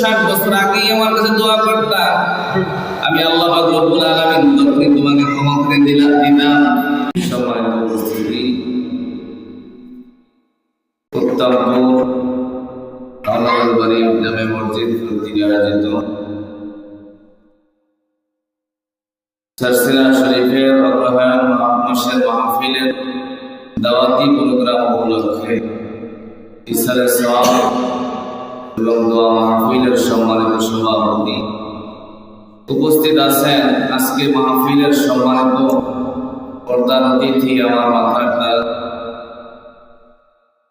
ষাট বছর আগেই আমার কাছে দোয়া করতা। আমি আল্লাহ রব্বুল আলামিন তোমাকে ক্ষমা করে দিলাম দিলাম সম্মানিত উপস্থিতি। আল্লাহর বাড়ি জামে মসজিদ কর্তৃক আয়োজিত। শরীফের অগ্রহায়ণ মাহফিলের দাওয়াতি প্রোগ্রাম উপলক্ষে ইসারের সওয়াব এবং দোয়া মাহফিলের সম্মানিত সভাপতি। উপস্থিত আছেন আজকে মাহফিলের সম্মানিত প্রধান অতিথি আমার মাথার তাজ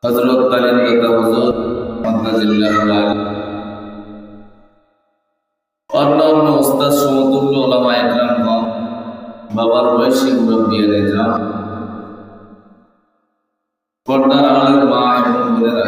হজরত তালিম দাদা হুজুর মন্তাজিল্লাহ অন্য অন্য ওস্তাদ সমতুল্য ওলামা একরামগণ, বাবার বয়সী মুরব্বিয়ারে যান পর্দার আলের মা এবং বোনেরা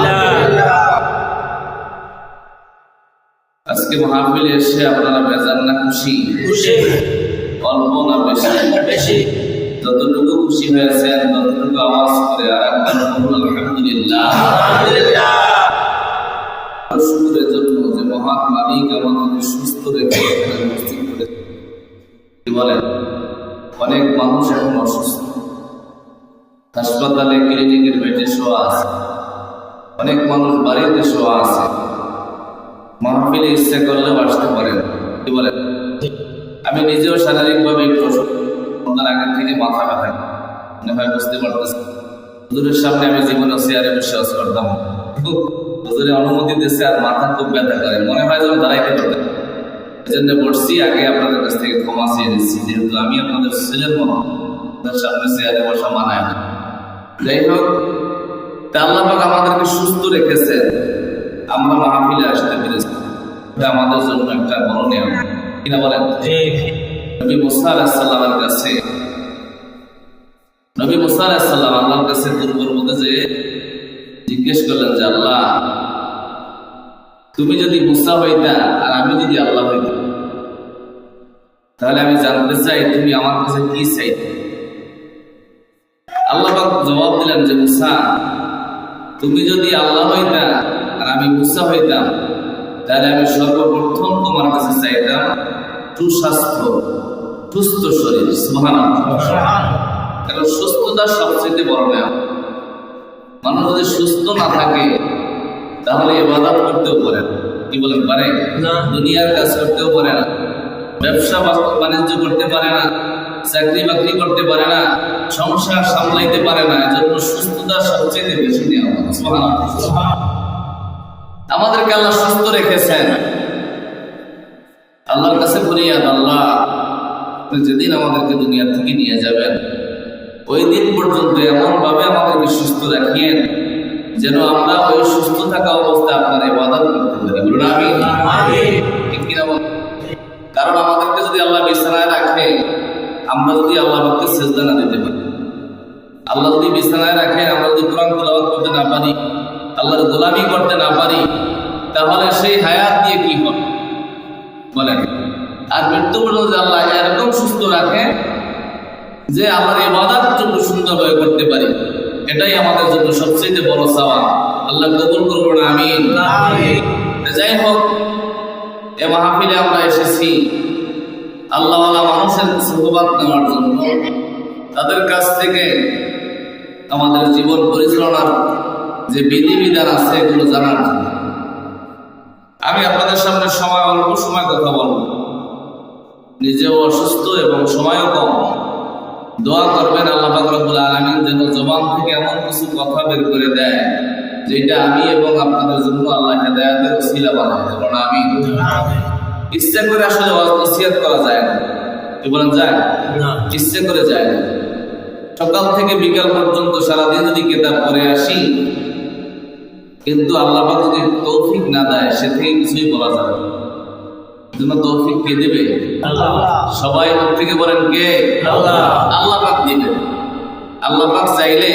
আজকে মাহফিলে এসে আপনারা বেজান না খুশি? খুশি। অল্প না বেশি? বেশি। যতটুকু খুশি হয়েছেন ততটুকু আওয়াজ করে আর একবার আলহামদুলিল্লাহ। আলহামদুলিল্লাহ শুকুরের জন্য যে মহান মালিক আমাদেরকে সুস্থ রেখে করে বলেন? অনেক মানুষ এখন অসুস্থ। হাসপাতালে ক্লিনিকের বেডে শোয়া আছে। অনেক মানুষ বাড়িতে শোয়া আছে। মাহফিলে ইচ্ছা করলেও আসতে পারেন কি বলেন আমি নিজেও শারীরিকভাবে একটু সন্ধ্যার আগের থেকে মাথা ব্যথা। মনে হয় বুঝতে পারতেছি হুজুরের সামনে আমি জীবনে চেয়ারে বসে আছি করতাম হুজুরের অনুমতি দিচ্ছে আর মাথা খুব ব্যথা করে। মনে হয় যেন দাঁড়াইতে পারবে এজন্য বসছি আগে আপনাদের কাছ থেকে ক্ষমা চেয়ে নিচ্ছি। যেহেতু আমি আপনাদের ছেলের মতো। আপনাদের সামনে চেয়ারে বসা মানায় না। যাই হোক, তা আল্লাহ আমাদেরকে সুস্থ রেখেছেন। আমরা মাহফিলে আসতে পেরেছি। এটা আমাদের জন্য একটা বড় নিয়ম কিনা বলেন? নবী মুসা আলাহিসাল্লামের কাছে নবী মুসা আলাহিসাল্লাম আল্লাহর কাছে দুর্বল মধ্যে যে জিজ্ঞেস করলেন যে আল্লাহ তুমি যদি মুসা হইতা আর আমি যদি আল্লাহ হইতাম তাহলে আমি জানতে চাই তুমি আমার কাছে কি চাইতে? আল্লাহ জবাব দিলেন যে মুসা তুমি যদি আল্লাহ হইতা আর আমি মুসা হইতাম। তাহলে আমি সর্বপ্রথম তোমার কাছে চাইতাম সুস্বাস্থ্য সুস্থ শরীর। সুবহানাল্লাহ। কারণ সুস্থতা সবচেয়ে বড় নেওয়া মানুষ যদি সুস্থ না থাকে তাহলে ইবাদত করতেও পারে না। কি বলেন পারে? না। দুনিয়ার কাজ করতেও পারে না। ব্যবসা বাস্তব বাণিজ্য করতে পারে না। চাকরি বাকরি করতে পারে না। সংসার সামলাইতে পারে না। এজন্য সুস্থতা সবচেয়ে বেশি নেওয়া আমাদেরকে আল্লাহ সুস্থ রেখেছেন। আল্লাহর কাছে ফরিয়াদ আল্লাহ যেদিন আমাদেরকে দুনিয়া থেকে নিয়ে যাবেন ওই দিন পর্যন্ত এমন ভাবে আমাদেরকে সুস্থ রাখিয়েন যেন আমরা ওই সুস্থ থাকা অবস্থায় আপনার ইবাদত করতে পারি। বলুন আমি ঠিক কিনা বলেন? কারণ আমাদেরকে যদি আল্লাহ বিছানায় রাখে আমরা যদি আল্লাহকে সেজদা না দিতে পারি। আল্লাহ যদি বিছানায় রাখে আমরা যদি কোরআন তেলাওয়াত করতে না পারি আল্লাহর গোলামি করতে না পারি তাহলে সেই হায়াত দিয়ে কি হবে? বলেন। আর মৃত্যু পর্যন্ত আল্লাহ এরকম সুস্থ রাখে যে আমার ইবাদত জন্য সুন্দরভাবে করতে পারি এটাই আমাদের জন্য সবচেয়ে বড় চাওয়া আল্লাহ কবুল করব না আমিন। যাই হোক এ মাহফিলে আমরা এসেছি আল্লাহওয়ালা মানুষের সুখবাদ নেওয়ার জন্য। তাদের কাছ থেকে আমাদের জীবন পরিচালনার যে বিধিবিধান আছে এগুলো জানার জন্য। আমি আপনাদের সামনে সময় অল্প সময় কথা বলব। নিজেও অসুস্থ এবং সময়ও কম। দোয়া করবেন আল্লাহ রব্বুল আলামিন যেন জবান থেকে এমন কিছু কথা বের করে দেয় যেটা আমি এবং আপনাদের জন্য আল্লাহ হেদায়াতের ওসিলা বানায় কারণ আমি ইচ্ছা করে আসলে ওসিয়াত করা যায় না। কি বলেন যায়? না। ইচ্ছে করে যায় না। সকাল থেকে বিকাল পর্যন্ত সারাদিন যদি কেতাব পড়ে আসি কিন্তু আল্লাহ যদি তৌফিক না দেয় সে থেকে কিছুই বলা যাবে। জন্য তৌফিক কে দেবে? আল্লাহ। সবাই মুখ থেকে বলেন কে? আল্লাহ। আল্লাহ পাক দিবে। আল্লাহ পাক চাইলে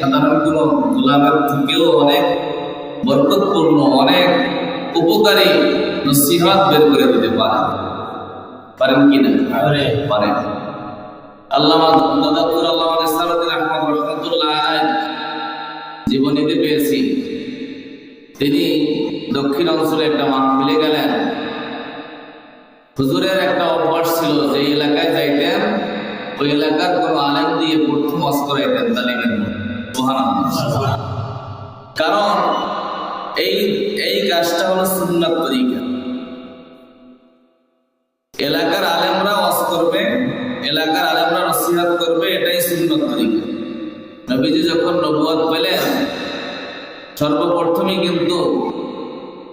সাধারণ কোনো গোলামের থেকেও অনেক বরকতপূর্ণ অনেক উপকারী নসিহত বের করে দিতে পারে। পারেন কি না? পারে। পারেন। আল্লাহ আল্লাহ জীবনীতে পেয়েছি। তিনি দক্ষিণ অঞ্চলে একটা মাঠ মাহফিলে গেলেন। হুজুরের একটা অভ্যাস ছিল যে এলাকায় যাইতেন, ওই এলাকার কোন আলেম দিয়ে প্রথম অস করাইতেন তালিমের কারণ এই এই কাজটা হলো সুন্নাত তরিকা। এলাকার আলেমরা ওয়াজ করবে, এলাকার আলেমরা নসিহত করবে, এটাই সুন্নত তরিকা। নবীজি যখন নবুয়াত পেলেন সর্বপ্রথমই কিন্তু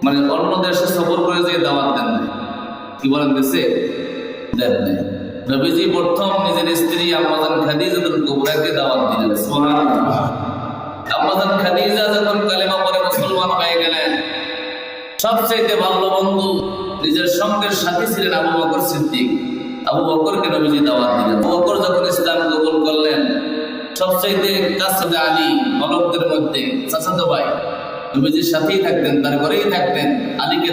মানে অন্য দেশে সফর করে যে দাওয়াত দেন। কি বলেন দেশে? দেন নাই। নবীজি প্রথম নিজের স্ত্রী আম্মাজান খাদিজাতুল কুবরাকে দাওয়াত দিলেন। সুবহানাল্লাহ। আম্মাজান খাদিজা যখন কালেমা পড়ে মুসলমান হয়ে গেলেন সবচেয়ে ভালো বন্ধু নিজের সঙ্গের সাথী ছিলেন আবু বকর সিদ্দিক। আবু বকরকে নবীজি দাওয়াত দিলেন। বকর যখন ইসলাম কবুল করলেন সবচাইতে কাছে আলী বলকদের মধ্যে চাচাতো ভাই। নবীজির সাথেই থাকতেন তার ঘরেই থাকতেন, আলীকে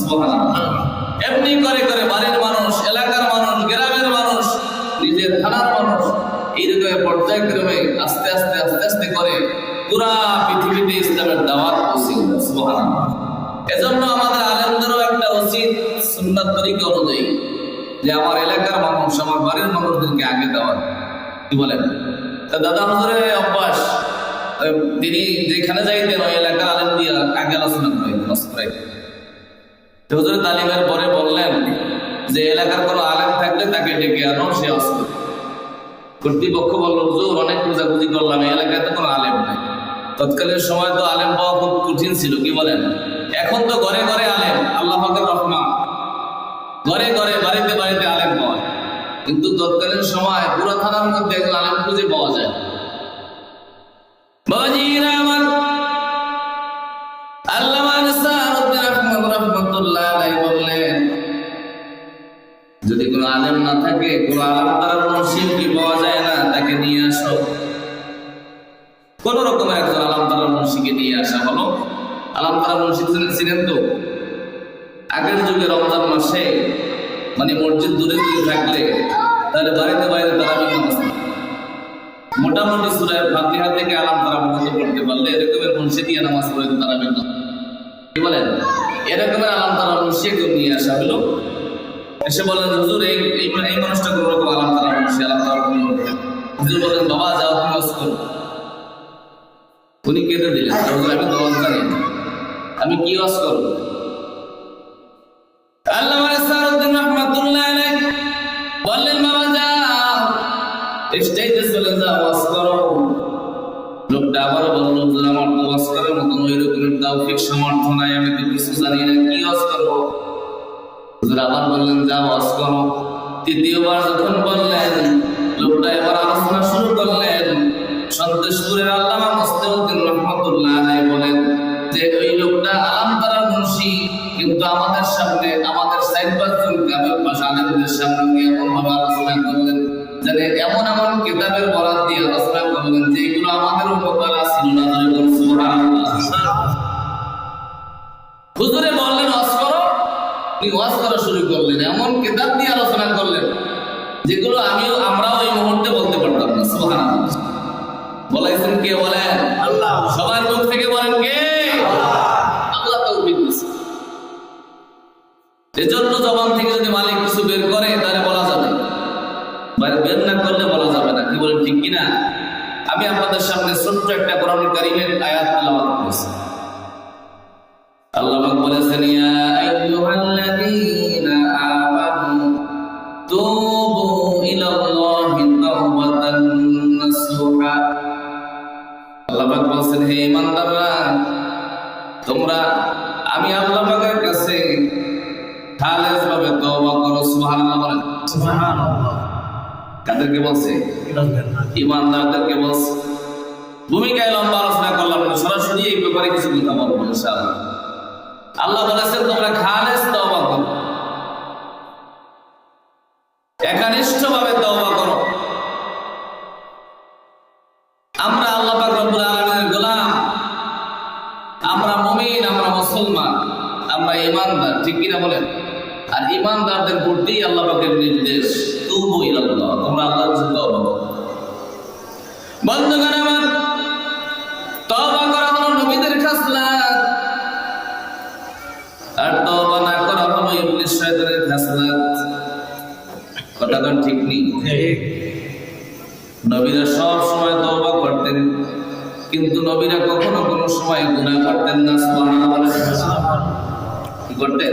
সুবহানাল্লাহ। এমনি করে করে বাড়ির মানুষ, এলাকার মানুষ, গ্রামের মানুষ, নিজের থানার মানুষ এইরকম পর্যায়ক্রমে আস্তে আস্তে আস্তে আস্তে করে পুরা পৃথিবীতে ইসলামের দাওয়াত সুবহানাল্লাহ। এজন্য আমাদের আলেমদেরও একটা উচিত সুন্নাত তরিকা অনুযায়ী যে আমার এলাকার মানুষ, আমার বাড়ির মানুষদেরকে আগে দেওয়া কি বলেন? তা দাদা হুজুরের অভ্যাস। তিনি যেখানে যাইতেন, ওই এলাকার আলেম দিয়ে আগে আলোচনা করে করে তো হুজুর তালিমের পরে বললেন যে, এলাকার কোনো আলেম থাকলে তাকে ডেকে আনো, সে অস্ত্র কর্তৃপক্ষ বলল, হুজুর, অনেক খোঁজাখুঁজি করলাম এলাকায় তো কোনো আলেম নাই। তৎকালীন সময় তো আলেম পাওয়া খুব কঠিন ছিল, কি বলেন? এখন তো ঘরে ঘরে আলেম, আল্লাহ পাকের রহমা ঘরে ঘরে বাড়িতে বাড়িতে আলেম পাওয়া। কিন্তু তৎকালীন সময় পুরো থানার মধ্যে একজন খুঁজে পাওয়া যায়। যদি কোনো আলেম না থাকে পাওয়া যায় না, তাকে নিয়ে আসো। কোন রকমের একজন আলাম মুন্সিকে নিয়ে আসা হলো। আলাম মুন্সি ছিলেন তো। আগের যুগে রমজান মাসে মানে মসজিদ দূরে দূরে থাকলে তাহলে বাড়িতে বাইরে তারা নামাজ মোটামুটি সুরায় ফাতিহা থেকে আলাম তারা পর্যন্ত পড়তে পারলে এরকমের মুন্সি দিয়ে নামাজ পড়ে তারা কি বলেন? এরকমের আলাম তালা মুন্সিকে নিয়ে আসা হলো। এসে বললেন হুজুর, এই এই মানুষটা কোন রকম আলাম তালা মুন্সি, আলাম তালা হুজুর বললেন বাবা, যাও, তুমি উনি কেঁদে আমি জানি আমি কি ওয়াজ করব? আল্লামা ইসরাউদ্দিন রাহমাতুল্লাহ আলাইহি বললেন, বাবা, যাও। স্টেজে চলে যাও, ওয়াজ করো। লোকটা আবার বলল, হুজুর, আমার তো ওয়াজ করার মতন ওই রকমের তৌফিক, সামর্থ্য নাই, আমি তো কিছু জানি না, কি ওয়াজ করব? হুজুর আবার বললেন, যাও, ওয়াজ করো। তৃতীয়বার যখন বললেন, লোকটা এবার আলোচনা শুরু করলেন, সন্তোষপুরের আল্লামা কিন্তু আমাদের সামনে আমাদের পাঁচজন গ্রামের আলেমদের সামনে নিয়ে এমন ভাবে আলোচনা করলেন যেন এমন এমন কিতাবের বরাদ দিয়ে আলোচনা করলেন যেগুলো আমাদের উপকার ছিল না হুজুরে বললেন ওয়াজ করো। উনি ওয়াজ করা শুরু করলেন এমন কিতাব দিয়ে আলোচনা করলেন যেগুলো আমিও আমরাও এই মুহূর্তে বলতে পারতাম না বলাইছেন কে বলেন? আল্লাহ। সবার এজন্য জবান থেকে যদি মালিক কিছু বের করে, তাহলে বলা যাবে। বের না করলে বলা যাবে না। কি বলেন, ঠিক কিনা? আমি আপনাদের সামনে ছোট্ট একটা কোরআন আয়াত আল্লাহ আল্লাহ বলেছেন, ইয়া কাদেরকে বলছে, ইমানদারদেরকে বলছে, ভূমিকায় লম্বা আলোচনা করলাম সরাসরি এই ব্যাপারে কিছু কথা বলব আল্লাহ বলেছেন ইমানদারদের প্রতি আল্লাহ পাকের নির্দেশ, তুবু ইলাল্লাহ তোমরা আল্লাহর কাছে তওবা বন্ধুগণ আমার, তওবা করা হলো নবীদের খাসলাত আর তওবা না করা হলো ইবলিস শয়তানের কথা কোন ঠিক নেই? নবীরা সব সময় তওবা করতেন, কিন্তু নবীরা কখনো কোনো সময় গুনাহ করতেন না, সুবহানাল্লাহ কি করতেন?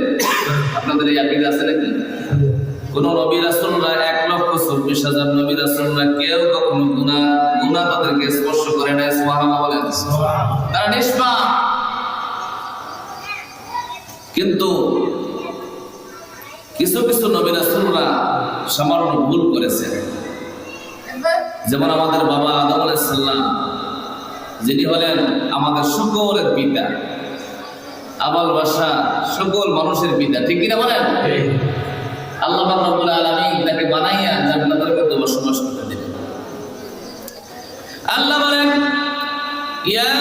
আপনাদের এই আছে নাকি? কোন নবী রাসূলরা এক লক্ষ চব্বিশ হাজার নবী রাসূলরা কেউ কখনো গুনাহ গুনাহ তাদেরকে স্পর্শ করে নাই, সুবহানাল্লাহ বলেন। তারা নিষ্পাপ। কিন্তু কিছু কিছু নবী রাসূলরা সামান্য ভুল করেছে। যেমন আমাদের বাবা আদম আলাইসাল্লাম যিনি হলেন আমাদের সকলের পিতা। আবাল বাসা সকল মানুষের পিতা ঠিক কিনা বলেন? আল্লাহ পাক রব্বুল আলামিন তাকে বানাইয়া জান্নাতের মধ্যে বসবাস করতে দিলেন। আল্লাহ বলেন ইয়া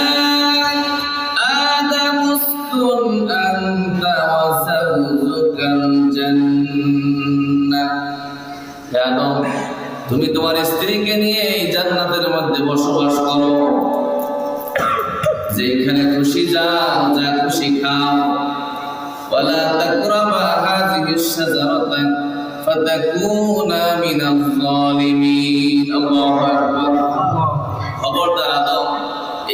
আদম উসকুন আনতা ওয়া যাওজুকাল জান্নাহ। আদম তুমি তোমার স্ত্রীকে নিয়ে এই জান্নাতের মধ্যে বসবাস করো। যেখানে খুশি যাও যা খুশি খাও ولا تقربا هذه الشجرة فتكونا من الظالمين الله أكبر খবরদার আদম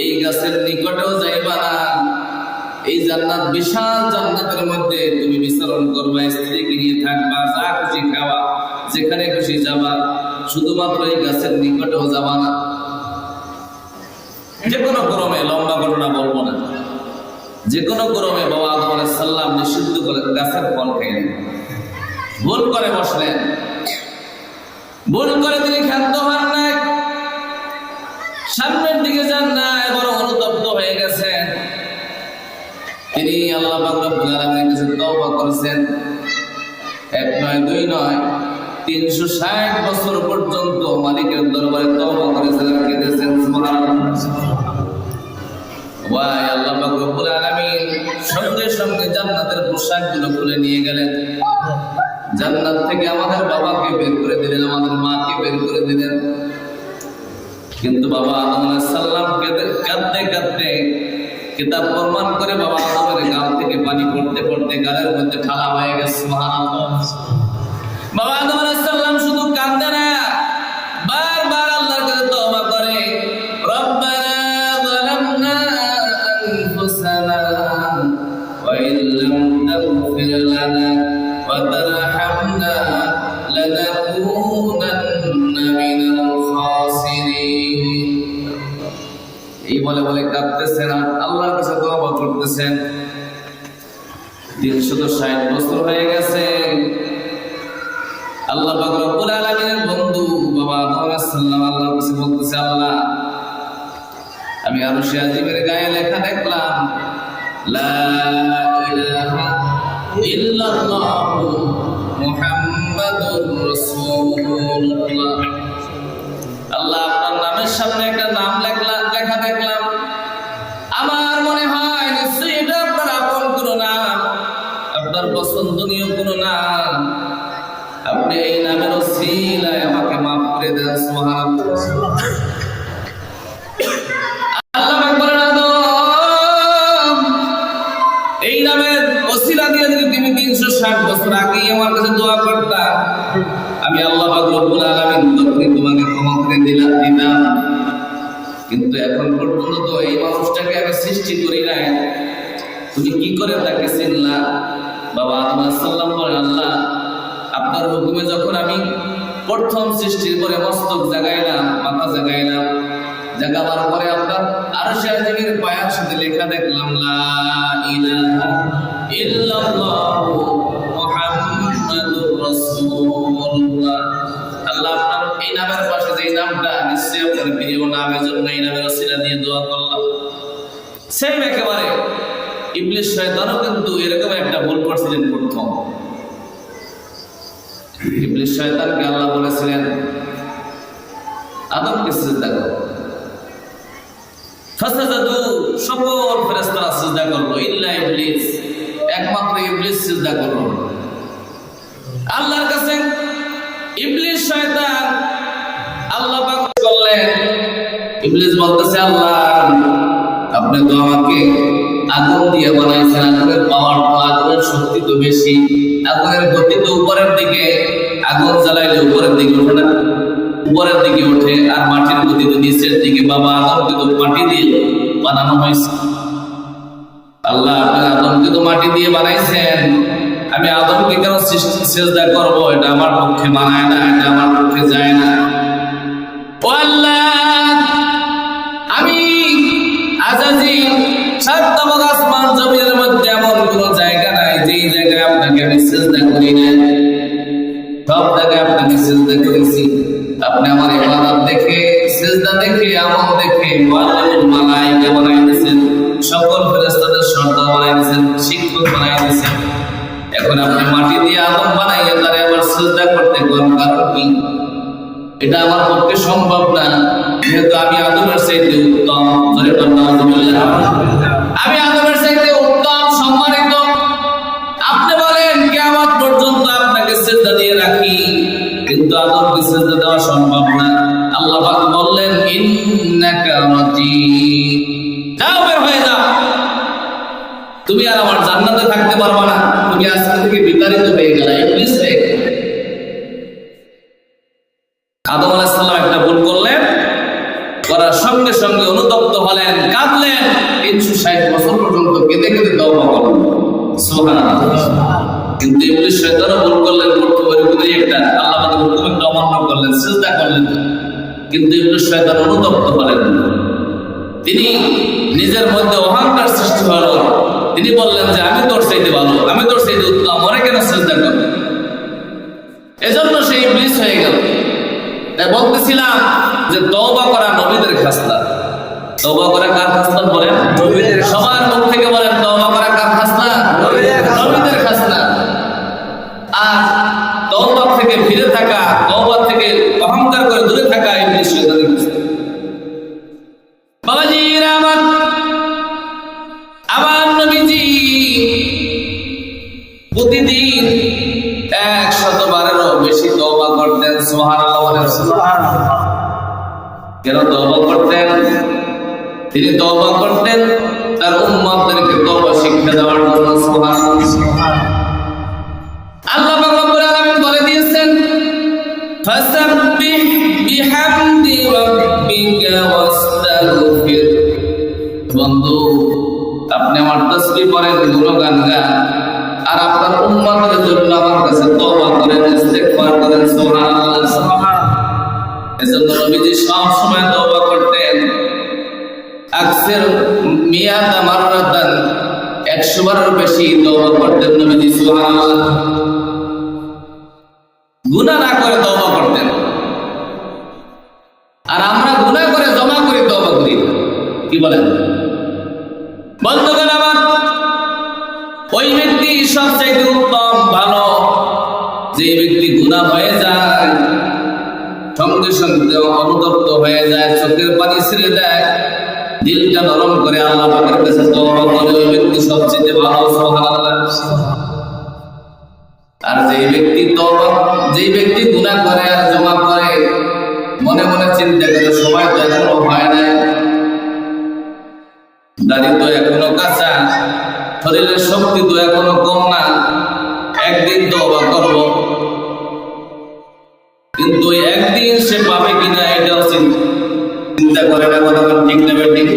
এই গাছের নিকটেও যাইবা না এই জান্নাত বিশাল জান্নাতের মধ্যে তুমি বিচরণ করবা স্ত্রীকে নিয়ে থাকবা যা খুশি খাওয়া যেখানে খুশি যাবা শুধুমাত্র এই গাছের নিকটেও যাবা না যে কোনো ক্রমে লম্বা ঘটনা বলব না। যে কোনো ক্রমে বাবা আদম সালাম নিষিদ্ধ করে গাছের ফল খাইলেন। ভুল করে বসলেন। ভুল করে তিনি ক্ষান্ত হন নাই। সামনের দিকে যান না এবার অনুতপ্ত হয়ে গেছেন। তিনি আল্লাহ রব্বুল আলামিনের কাছে তওবা করেছেন। এক নয়, দুই নয়, তিনশো ষাট বছর পর্যন্ত মালিকের দরবারে তওবা করেছেন কেঁদেছেন। সুবহানাল্লাহ। পোশাকগুলো খুলে নিয়ে গেলেন। জান্নাত থেকে আমাদের বাবাকে বের করে দিলেন, আমাদের মাকে বের করে দিলেন। কিন্তু বাবা আদম আলাইহিস সালাম কাঁদতে কাঁদতে কিতাব প্রমাণ করে বাবা আদমের গাল থেকে পানি পড়তে পড়তে গালের মধ্যে ঠালা হয়ে গেছে বাবা আদম তওবা করতেছেন তিনশত ষাট বছর হয়ে গেছে। আল্লাহ রব্বুল আলামিনের বন্ধু বাবা বলতেছে, আল্লাহ, আমি আরও সে গায়ে লেখা দেখলাম, লা ইলাহা ইল্লাল্লাহ মুহাম্মাদুর রাসূলুল্লাহ। 360 বছর আগে আমার কাছে দোয়া করতা আমি আল্লাহ রব্বুল আলামিন তখনই তোমাকে ক্ষমা করে দিলাম দিতাম কিন্তু এখন পর্যন্ত তো এই মানুষটাকে আমি সৃষ্টি করি নাই। তুমি কি করে তাকে চিনলা? বাবা আদম সালাম বলেন আল্লাহ, আপনার হুকুমে যখন আমি প্রথম সৃষ্টির পরে মস্তক জাগাইলাম, মাথা জাগাইলাম, জাগাবার পরে আপনার আরশে আজিমের পায়ের সাথে লেখা দেখলাম, লা ইলাহা ইল্লাল্লাহু মুহাম্মাদুর রাসূলুল্লাহ। আল্লাহ আপনার এই নামের পাশে যে নামটা নিশ্চয়ই আপনার প্রিয় নাম, এজন্য এই নামের ওসিলা দিয়ে দোয়া করলাম। সেম একেবারে ইবলিস শয়তানও কিন্তু এরকম একটা ভুল করছিলেন প্রথম। ইবলিস শয়তানকে আল্লাহ বলেছিলেন, আদমকে সিজদা করো। ফাসাদাদু সকল ফেরেশতারা সিজদা করল, ইল্লা ইবলিস। একমাত্র ইবলিস সিজদা করল। আল্লাহর কাছে ইবলিস শয়তান আল্লাহ পাক করলেন ইবলিস বলতেছে, আল্লাহ, আপনি তো আমাকে আগুন দিয়ে বানাইছেন, আগুনের পাওয়ার তো, আগুনের শক্তি তো বেশি, আগুনের গতি তো উপরের দিকে, আগুন জ্বালাইলে উপরের দিকে ওঠে না উপরের দিকে ওঠে আর মাটির গতি তো নিচের দিকে, বাবা আদমকে তো মাটি দিয়ে বানানো হয়েছে আল্লাহ আদমকে তো মাটি দিয়ে বানাইছেন। আমি আদমকে কেন সৃষ্টি চেষ্টা করব? এটা আমার পক্ষে মানায় না, এটা আমার পক্ষে যায় না। এটা আমার পক্ষে সম্ভব না। যেহেতু আমি আদমের চাইতে উত্তম। আমি আদমের চাইতে উত্তম, সম্মানিত। আপনি বলেন, কিয়ামত পর্যন্ত আপনাকে সেজদা দিয়ে রাখি, কিন্তু আদমকে সেজদা দেওয়া সম্ভব না। আল্লাহ বললেন যাও, বের হয়ে যাও। তুমি আর আমার জান্নাতে থাকতে পারবে না। তুমি আজকে থেকে বিতাড়িত হয়ে গেলে, ইবলিস হয়ে গেলে। পড়েন গুণগান আর আপনার উম্মতের জন্য আমার কাছে তওবা করেন, ইস্তেগফার করেন, সুবহানাল্লাহ। এজন্য নবীজি সব সময় তওবা করতেন। আকসের মিয়াতা মাররাতান 100 বারের বেশি তওবা করতেন নবীজি, সুবহানাল্লাহ। গুনাহ না করে তওবা করতেন। আর আমরা গুনাহ করে জমা করে তওবা করি। কি বলেন? বন্ধুগণ সঙ্গে অনুতপ্ত হয়ে যায়, চোখের পানি ছেড়ে দেয়। দিলটা নরম করে আল্লাহ পাকের কাছে তওবা করে, ওই ব্যক্তি সবচেয়ে ভালো, সুবহানাল্লাহ। আর যেই ব্যক্তি তওবা, যেই ব্যক্তি গুনাহ করে আর জমা করে মনে মনে চিন্তা করে, সময় তো এখনও হয় নাই। দাড়ি তো এখনও কাঁচা, শরীরের শক্তি তো এখনও কম না। একদিন তো অবাক করব। কিন্তু কথা ঠিক না ঠিক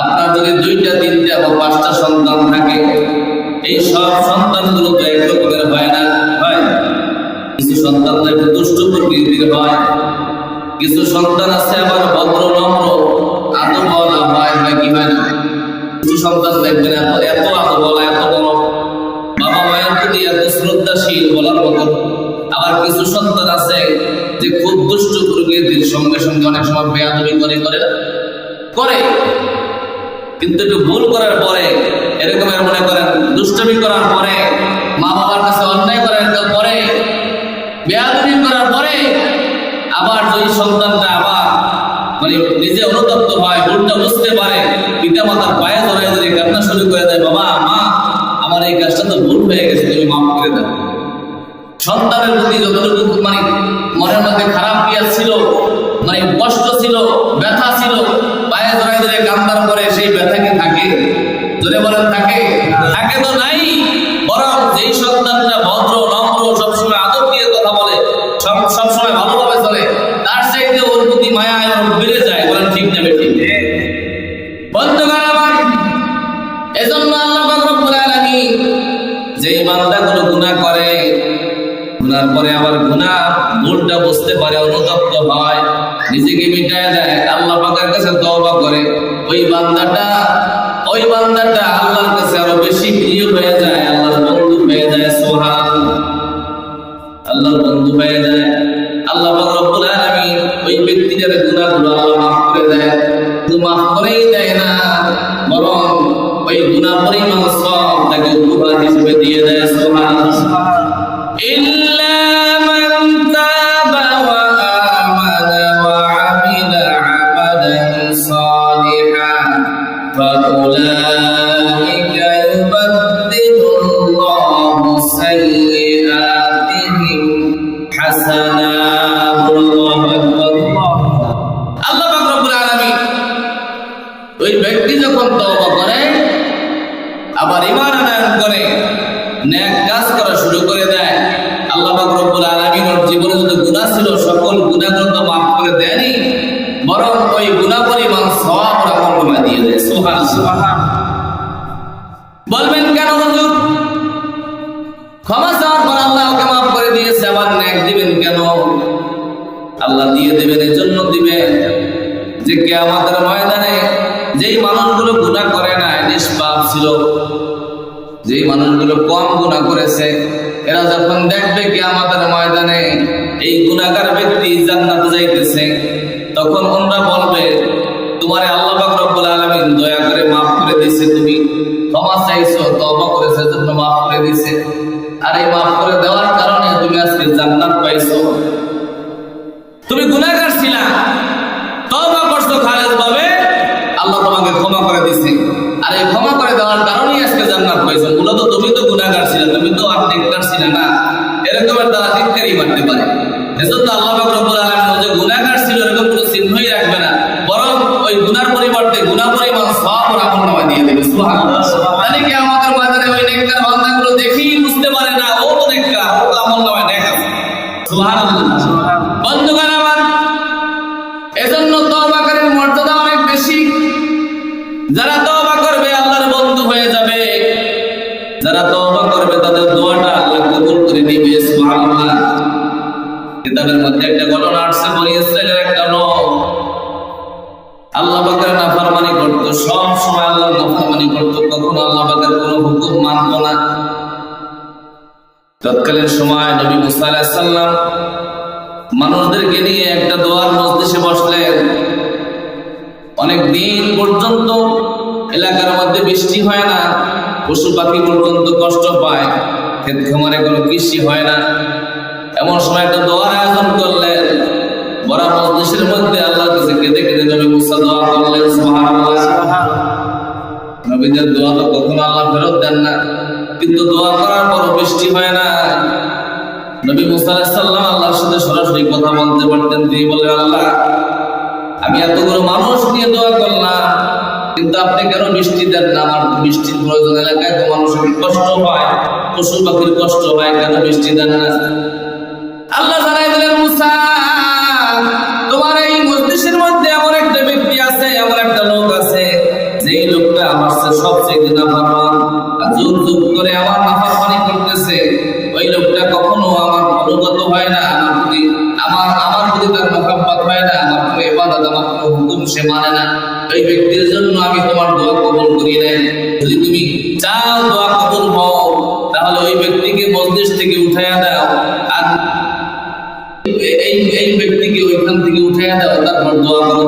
আপনার যদি দুইটা, তিনটা বা পাঁচটা সন্তান থাকে, এই সব সন্তানগুলো তো এক হয় কিছু সন্তান দুষ্ট প্রকৃতির হয়। কিছু সন্তান আছে আবার ভদ্র, নম্র, আদবলা হয় হয় কি হয় না কিছু সন্তান দেখবেন এত এত আদবলা, এত বড়। বাবা মায়ের প্রতি এত শ্রদ্ধাশীল বলার মতো। আবার কিছু সন্তান আছে যে খুব দুষ্ট প্রকৃতির সঙ্গে সঙ্গে অনেক সময় বেয়াদবি করে করে করে। কিন্তু একটু ভুল করার পরে এরকমের মনে করেন, দুষ্টমি করার পরে মা বাবার কাছে অন্যায় করার মধ্যে খারাপ ক্রিয়া ছিল মানে কষ্ট ছিল গুনাহগুলো আল্লাহ দেয় না, বরং ওই গুনাহ পরিমাণ সব তাকে উপহার হিসেবে দিয়ে দেয়, সুবহানাল্লাহ। কলমে দিয়ে দেয়, সুবহান বলবেন কেন হুজুর? ক্ষমা চাওয়ার পর আল্লাহ ওকে মাফ করে দিয়েছে, আবার ন্যাক দিবেন কেন? আল্লাহ দিয়ে দেবেন এর জন্য দিবেন। যে কিয়ামতের ময়দানে যেই মানুষগুলো গুনাহ করে না নিষ্পাপ ছিল, যেই মানুষগুলো কম গুনাহ করেছে, এরা যখন দেখবে কি আমাদের ময়দানে এই গুনাহগার ব্যক্তি জান্নাতে যাইতেছে, তখন ওনরা বলবে, তোমারে দিয়েছে তুমি ক্ষমা চাইছো তবা করেছে জন্য মাফ করে দিছে আর এই মাফ করে দেওয়ার কারণে তুমি আজকে জান্নাত পাইছো। তুমি গুনাহগার ছিলা। তৎকালীন সময় নবী মুসা আলাইহিস সালাম মানুষদেরকে নিয়ে একটা দোয়ার মজলিসে বসলেন। অনেক দিন পর্যন্ত এলাকার মধ্যে বৃষ্টি হয় না, পশু পাখি পর্যন্ত কষ্ট পায়, ক্ষেত খামারে কোনো কৃষি হয় না। এমন সময় একটা দোয়ার আয়োজন করলেন। বড় মজলিসের মধ্যে আল্লাহ কাছে কেঁদে কেঁদে নবী মুসা দোয়া করলেন, সুবহানাল্লাহ। নবীদের দোয়া তো কখনো আল্লাহ ফেরত দেন না। কিন্তু দোয়া করার পরও বৃষ্টি হয় না। নবী মুসা আলাইহিস আল্লাহর সাথে সরাসরি কথা বলতে পারতেন তিনি বলে আল্লাহ, আমি এতগুলো মানুষ নিয়ে দোয়া করলাম, কিন্তু আপনি কেন বৃষ্টি দেন না? আমার বৃষ্টির প্রয়োজন এলাকায় তো মানুষের কষ্ট হয় পশু পাখির কষ্ট হয়, কেন বৃষ্টি দেন না? আল্লাহ জানাই দিলেন, মুসা, তোমার এই মজলিসের মধ্যে এমন একটা ব্যক্তি আছে, এমন একটা লোক আছে, যেই লোকটা আমার চেয়ে সবচেয়ে নাফরমান Allahu